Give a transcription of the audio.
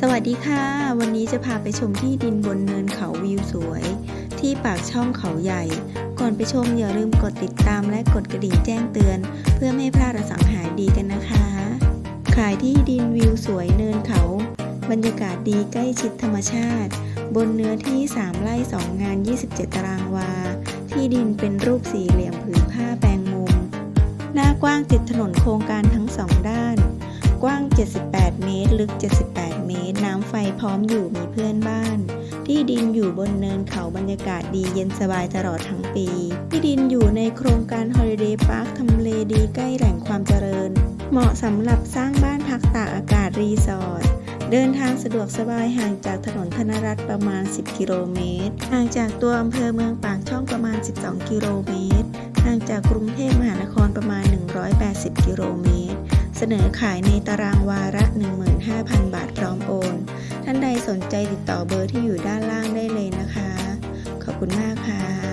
สวัสดีค่ะ วันนี้จะพาไปชมที่ดินบนเนินเขาวิวสวย ที่ปากช่องเขาใหญ่ ก่อนไปชมอย่าลืมกดติดตามและกดกระดิ่งแจ้งเตือน เพื่อไม่ให้พลาดสังหาดีกันนะคะ ขายที่ดินวิวสวยเนินเขา บรรยากาศดีใกล้ชิดธรรมชาติ บนเนื้อที่ 3 ไร่ 2 งาน 27 ตารางวา ที่ดินเป็นรูปสี่เหลี่ยมผืนผ้าแปลงมุม หน้ากว้างติดถนนโครงการทั้งสองด้าน กว้าง 78 เมตร ลึก 78 ฟพร้อมอยู่มีเพื่อนบ้าน ที่ดินอยู่บนเนินเขาบรรยากาศดีเย็นสบายตลอดทั้งปี ที่ดินอยู่ในโครงการ Holiday Park ทำเลดีใกล้แหล่งความเจริญ เหมาะสำหรับสร้างบ้านพักตากอากาศรีสอร์ทเดินทางสะดวกสบายห่างจากถนนธนรัตประมาณ 10 กิโลเมตร ห่างจากตัวอำเภอเมืองปากช่องประมาณ 12 กิโลเมตร ห่างจากกรุงเทพมหานครประมาณ 180 กิโลเมตร เสนอขายในตารางวาระ 15,000 บาทพร้อมโอน ท่านใดสนใจติดต่อเบอร์ที่อยู่ด้านล่างได้เลยนะคะ ขอบคุณมากค่ะ